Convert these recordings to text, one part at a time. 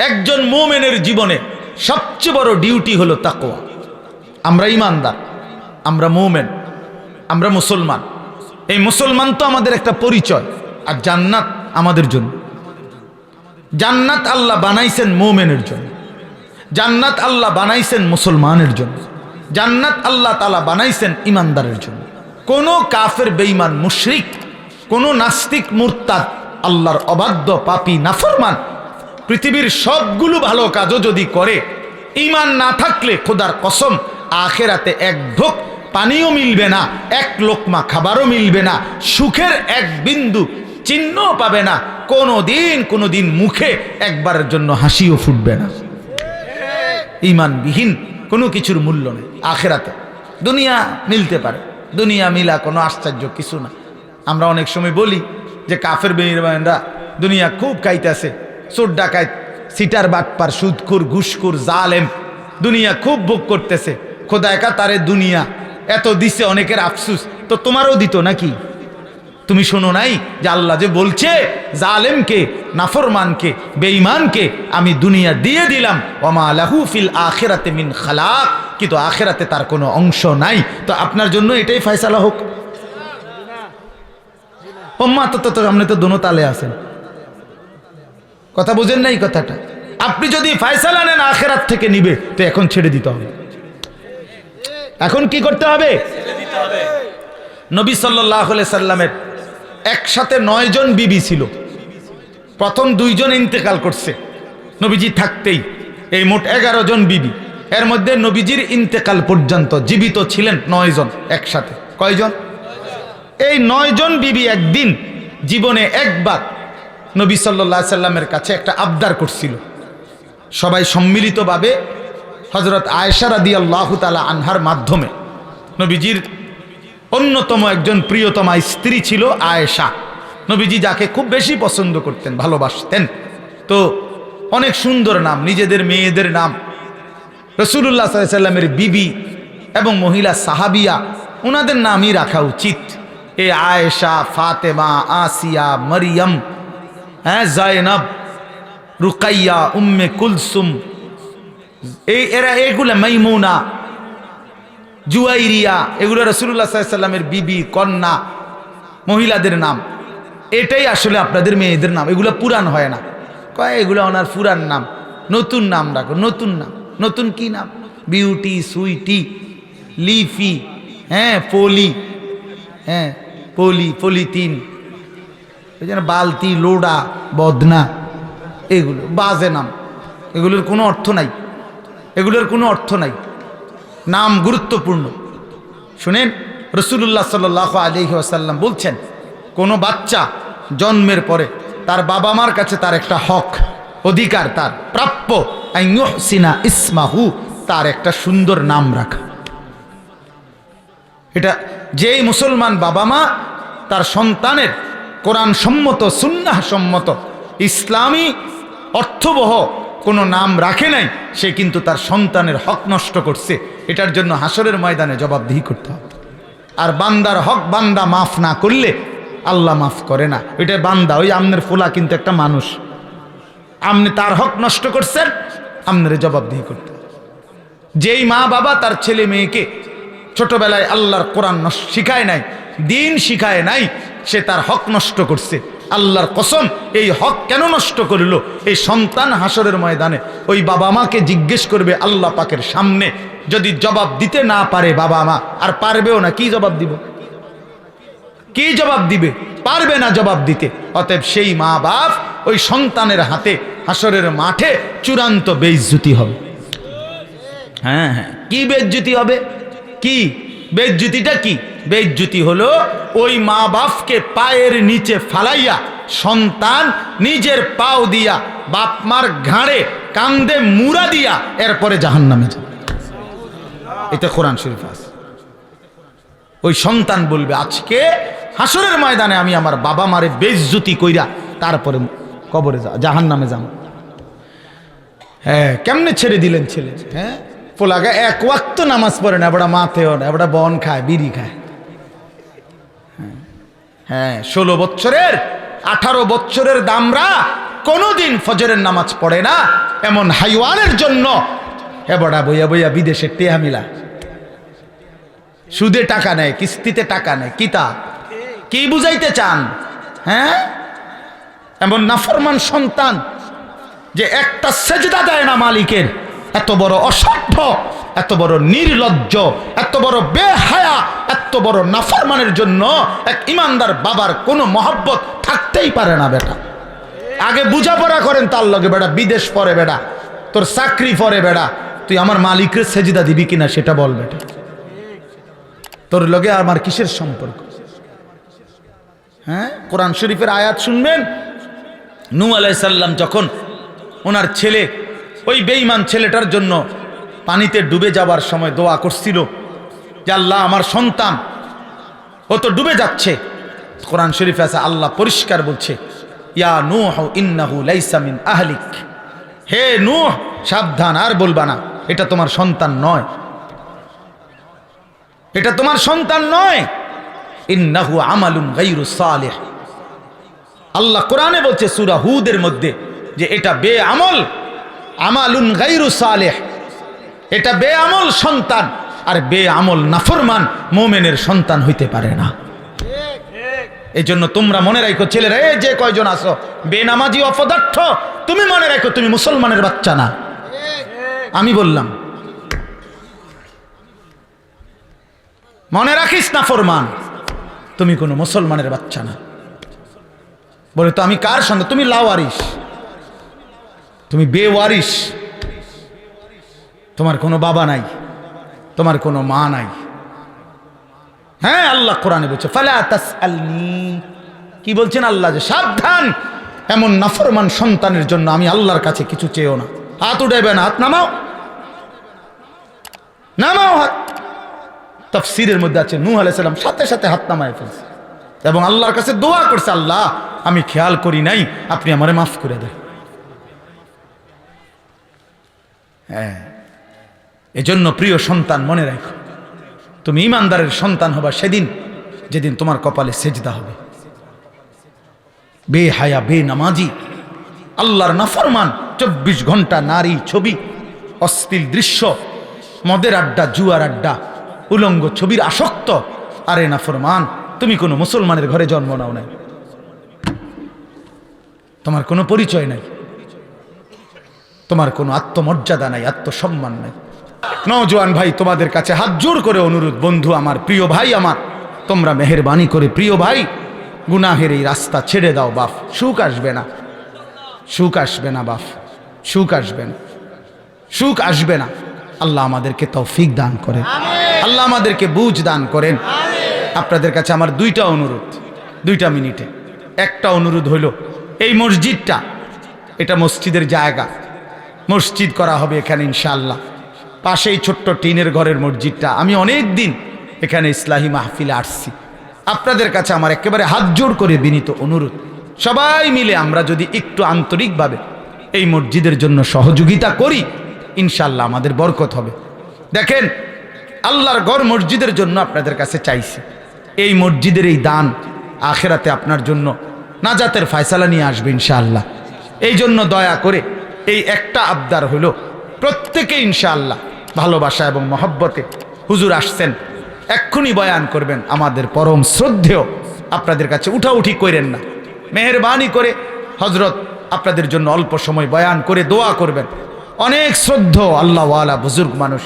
একজন মোমেনের জীবনে সবচেয়ে বড় ডিউটি হলো তাকোয়া আমরা ইমানদার, আমরা মোমেন, আমরা মুসলমান। এই মুসলমান তো আমাদের একটা পরিচয়, আর জান্নাত আমাদের জন্য। জান্নাত আল্লাহ বানাইছেন মোমেনের জন্য। জান্নাত আল্লাহ বানাইছেন মুসলমানের জন্য। জান্নাত আল্লাহ তালা বানাইছেন ইমানদারের জন্য। কোন কাফের, বেঈমান, মুশরিক, কোন নাস্তিক, মুরতাদ, আল্লাহর অবাধ্য, পাপি, নাফরমান পৃথিবীর সবগুলো ভালো কাজও যদি করে ইমান না থাকলে খোদার কসম, আখেরাতে এক ঢোক পানিও মিলবে না, এক লোকমা খাবারও মিলবে না, সুখের এক বিন্দু চিহ্নও পাবে না কোনো দিন কোনো দিন মুখে একবারের জন্য হাসিও ফুটবে না। ইমানবিহীন কোনো কিছুর মূল্য নেই, আখেরাতে। দুনিয়া মিলতে পারে, দুনিয়া মিলা কোনো আশ্চর্য কিছু না। আমরা অনেক সময় বলি যে কাফের বেইমানরা দুনিয়া খুব খাইতেছে চোর ডাকাত, সিটার বাটপার সুদকুর ঘুষকুর জালেম। দুনিয়া খুব ভোগ করতেছে। খোদা একা তারে দুনিয়া। এত দিছে অনেকের আফসুস। তো তোমারও দিত নাকি? তুমি শোনো নাই যে আল্লাহ যে বলছে, জালেমকে, নাফরমানকে, বেঈমানকে আমি দুনিয়া দিয়ে দিলাম। ওমা লাহু ফিল আখেরাতে মিন খালাক। কিন্তু আখেরাতে তার কোনো অংশ নাই। তো আপনার জন্য এটাই ফয়সালা হোক। ওম্মা তো তো, সামনে তো দোনো তালে আছেন। কথা বুঝেন নাই কথাটা? আপনি যদি ফয়সালা নেন, আখেরাত থেকে নিবে, তো এখন ছেড়ে দিতে হবে। এখন কি করতে হবে? নবী সাল্লাহ সাল্লামের একসাথে নয়জন বিবি ছিল। প্রথম দুইজন ইন্তেকাল করছে। নবীজি থাকতেই এই মোট এগারো জন বিবি। এর মধ্যে নবীজির ইন্তেকাল পর্যন্ত জীবিত ছিলেন নয়জন একসাথে। কয়জন? এই নয়জন বিবি একদিন জীবনে একবার নবী সাল্লাহ সাল্লামের কাছে একটা আবদার করছিল। সবাই সম্মিলিতভাবে হজরত আয়েশা রাদি আল্লাহ তালা আনহার মাধ্যমে। নবীজির অন্যতম একজন প্রিয়তমা স্ত্রী ছিল আয়েশা। নবীজি যাকে খুব বেশি পছন্দ করতেন, ভালোবাসতেন। তো অনেক সুন্দর নাম, নিজেদের মেয়েদের নাম। রসুল্লাহ সাল্লামের বিবি এবং মহিলা সাহাবিয়া ওনাদের নামই রাখা উচিত। এ আয়েশা, ফাতেমা, আসিয়া, মরিয়ম হ্যাঁ জয়নব রুকাইয়া, উম্মে কুলসুম, এই এরা এগুলো মাইমুনা, জুয়াইরিয়া, এগুলো রসুল্লাহ সাল্লামের বিবি, কন্যা, মহিলাদের নাম। এটাই আসলে আপনাদের মেয়েদের নাম। এগুলো পুরান হয় না। কয়, এগুলো ওনার পুরান নাম। নতুন নাম রাখো, নতুন নাম। নতুন কি নাম? বিউটি, সুইটি, লিফি হ্যাঁ পলি হ্যাঁ পলি, পলিথিন। ওই যেন বালতি, লোডা, বদনা, এগুলো, বাজে নাম। এগুলোর কোনো অর্থ নাই। এগুলোর কোনো অর্থ নাই। নাম গুরুত্বপূর্ণ। শুনেন রসুল্লাহ সাল আলহি আসাল্লাম বলছেন, কোনো বাচ্চা জন্মের পরে তার বাবা মার কাছে তার একটা হক, অধিকার তার, প্রাপ্য সিনা ইসমাহু, তার একটা সুন্দর নাম রাখা। এটা যেই মুসলমান বাবা মা তার সন্তানের কোরআন সম্মত, সুন্নাহ সম্মত, ইসলামী অর্থবহ কোনো নাম রাখে নাই, সে কিন্তু তার সন্তানের হক নষ্ট করছে। এটার জন্য হাসরের ময়দানে জবাবদিহি করতে হবে। আর বান্দার হক বান্দা মাফ না করলে আল্লাহ মাফ করে না। এটা বান্দা, ওই আমনের ফোলা কিন্তু একটা মানুষ। আপনি তার হক নষ্ট করছেন আপনার জবাবদিহি করতে যেই মা বাবা তার ছেলে মেয়েকে ছোটবেলায় আল্লাহর কোরআন শিখায় নাই, দিন শিখায় নাই সে তার হক নষ্ট করছে। আল্লাহর কসম, এই হক কেন নষ্ট করিল? এই সন্তান হাসরের ময়দানে ওই বাবা মাকে জিজ্ঞেস করবে আল্লাহ পাকের সামনে। যদি জবাব দিতে না পারে বাবা মা, আর পারবেও না, কি জবাব দিব? কি জবাব দিবে? পারবে না জবাব দিতে। অতএব সেই মা বাপ ওই সন্তানের হাতে হাসরের মাঠে চূড়ান্ত বেইজ্জুতি হবে। হ্যাঁ হ্যাঁ। কি বেজ্জুতি হবে? কি? বেজ্জুতিটা কি? বেজ্জুতি হলো ওই মা বাপকে পায়ের নিচে ফালাইয়া সন্তান নিজের পাও দিয়া বাপ মার ঘাড়ে কান্দে মুড়া দিয়া এরপরে জাহান নামে এটা কোরআন শরীফ আছে। ওই সন্তান বলবে, আজকে হাসরের ময়দানে আমি আমার বাবা মারে বেজ্জুতি কইরা তারপরে কবরে যা জাহান নামে যাম হ্যাঁ কেমনে ছেড়ে দিলেন ছেলে? হ্যাঁ? পোলাগা এক ওয়াক্ত নামাজ পড়ে না এবড়া মাথেও না এবড়া বন খায় বিড়ি খায়। হ্যাঁ, ষোলো বছরের আঠারো বছরের দামরা কোনোদিন ফজরের নামাজ পড়ে না এমন হাইওয়ানের জন্য এবড়া বইয়া বইয়া বিদেশের টেহা মিলা সুদে টাকা নেয় কিস্তিতে টাকা নেয় কিতা? কি বুঝাইতে চান? হ্যাঁ? এমন নাফরমান সন্তান যে একটা সেজদা দেয় না মালিকের। এত বড় অসভ্য, এত বড় নির্লজ্জ, এত বড় বেহায়া, এত বড় নাফরমানের জন্য এক ইমানদার বাবার কোনো মহব্বত থাকতেই পারে না বেটা। আগে বুঝাপড়া করেন তার লগে, বেটা, বিদেশ পরে বেটা, তোর চাকরি পরে বেটা, তুই আমার মালিকের সেজিদা দিবি কিনা সেটা বল বেটা। তোর লগে আমার কিসের সম্পর্ক? হ্যাঁ? কোরআন শরীফের আয়াত শুনবেন? নু আলাইসাল্লাম যখন ওনার ছেলে ওই বেঈমান ছেলেটার জন্য পানিতে ডুবে যাবার সময় দোয়া করছিল যে আল্লাহ আমার সন্তান, ও তো ডুবে যাচ্ছে। কোরআন শরীফ আছে, আল্লাহ পরিষ্কার বলছে, ইয়া নূহ ইন্নাহু লাইসা মিন আহলিক। হে নূহ, সাবধান, আর বলবা না, এটা তোমার সন্তান নয়। এটা তোমার সন্তান নয়। ইন্নাহু আমালুন গাইরু সালেহ। আল্লাহ কোরআনে বলছে, সুরা হুদের মধ্যে যে এটা বে আমল আমালুন গাইরু সালেহ। এটা বে আমল সন্তান, আর বে আমল নাফরমান মোমেনের সন্তান হইতে পারে না। এই জন্য তোমরা মনে রাখো ছেলেরা, এই যে কয়জন আসো বেনামাজি অপদার্থ, তুমি মনে রাখো তুমি মুসলমানের বাচ্চা না। আমি বললাম, মনে রাখিস না ফরমান তুমি কোনো মুসলমানের বাচ্চা না। বলে, তো আমি কার সন্তান? তুমি লাওয়ারিস। তুমি বেওয়ারিস তোমার কোনো বাবা নাই, তোমার কোনো মা নাই। হ্যাঁ আল্লাহ কোরআনে বলছে কি বলছেন আল্লাহ যে, সাবধান, এমন নাফরমান সন্তানের জন্য আমি আল্লাহর কাছে কিছু চেয়েও না। হাত উঠাইবে না, হাত নামাও। নামাও হাত। তফসিরের মধ্যে আছে, নূহ আলাইসাল্লাম সাথে সাথে হাত নামায় ফেলছে। এবং আল্লাহর কাছে দোয়া করছে, আল্লাহ, আমি খেয়াল করি নাই, আপনি আমারে মাফ করে দেন। হ্যাঁ। এজন্য প্রিয় সন্তান, মনে রাখো, তুমি ইমানদারের সন্তান হবা সেদিন, যেদিন তোমার কপালে সেজদা হবে। বে হায়া, বে নামাজি, আল্লাহর নাফরমান, চব্বিশ ঘণ্টা নারী ছবি, অশ্লীল দৃশ্য, মদের আড্ডা, জুয়ার আড্ডা, উলঙ্গ ছবির আসক্ত। আরে নাফরমান, তুমি কোনো মুসলমানের ঘরে জন্ম নাও নাই। তোমার কোনো পরিচয় নাই। তোমার কোনো আত্মমর্যাদা নাই, আত্মসম্মান নাই। নওজোয়ান ভাই, তোমাদের কাছে হাত জোর করে অনুরোধ, বন্ধু আমার, প্রিয় ভাই আমার, তোমরা মেহরবানি করে প্রিয় ভাই, গুনাহের এই রাস্তা ছেড়ে দাও বাপ, সুখ আসবে না। সুখ আসবে না বাপ, সুখ আসবে না। সুখ আসবে না। আল্লাহ আমাদেরকে তৌফিক দান করেন। আল্লাহ আমাদেরকে বুঝ দান করেন। আপনাদের কাছে আমার দুইটা অনুরোধ, দুইটা মিনিটে। একটা অনুরোধ হইল এই মসজিদটা, এটা মসজিদের জায়গা। মসজিদ করা হবে এখানে, ইনশাআল্লাহ। পাশেই ছোট্ট টিনের ঘরের মসজিদটা। আমি অনেক দিন এখানে ইসলাহি মাহফিলে আসছি। আপনাদের কাছে আমার একেবারে হাত জোড় করে বিনীত অনুরোধ। সবাই মিলে আমরা যদি একটু আন্তরিকভাবে এই মসজিদের জন্য সহযোগিতা করি ইনশাল্লাহ আমাদের বরকত হবে। দেখেন, আল্লাহর গড় মসজিদের জন্য আপনাদের কাছে চাইছি। এই মসজিদের এই দান আখেরাতে আপনার জন্য নাজাতের ফয়সালা নিয়ে আসবে, ইনশাআল্লাহ। এই জন্য দয়া করে এই একটা আবদার হলো প্রত্যেকে ইনশাআল্লাহ ভালোবাসা এবং মহব্বতে হুজুর আসছেন। এক্ষুনি বয়ান করবেন, আমাদের পরম শ্রদ্ধেয় আপনাদের কাছে উঠাউঠি করেন না। মেহরবানি করে হজরত আপনাদের জন্য অল্প সময় বয়ান করে দোয়া করবেন। অনেক শ্রদ্ধ আল্লাহওয়ালা বুজুর্গ মানুষ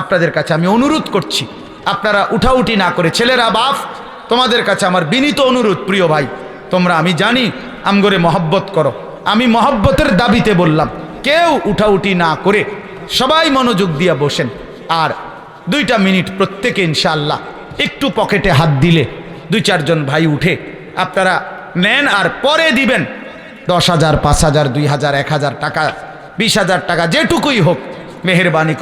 আপনাদের কাছে আমি অনুরোধ করছি, আপনারা উঠাউঠি না করে, ছেলেরা বাপ, তোমাদের কাছে আমার বিনীত অনুরোধ প্রিয় ভাই, তোমরা আমি জানি আমগরে মহব্বত করো। আমি মহব্বতের দাবিতে বললাম কেউ উঠাউটি না করে সবাই মনোযোগ দিয়ে বসেন। আর দুইটা মিনিট প্রত্যেকে ইনশাল্লাহ একটু পকেটে হাত দিলে দুই চারজন ভাই উঠে আপনারা নেন আর পরে দিবেন। দশ হাজার, পাঁচ হাজার, দুই হাজার, এক হাজার টাকা, বিশ হাজার টাকা, যেটুকুই হোক, মেহরবানি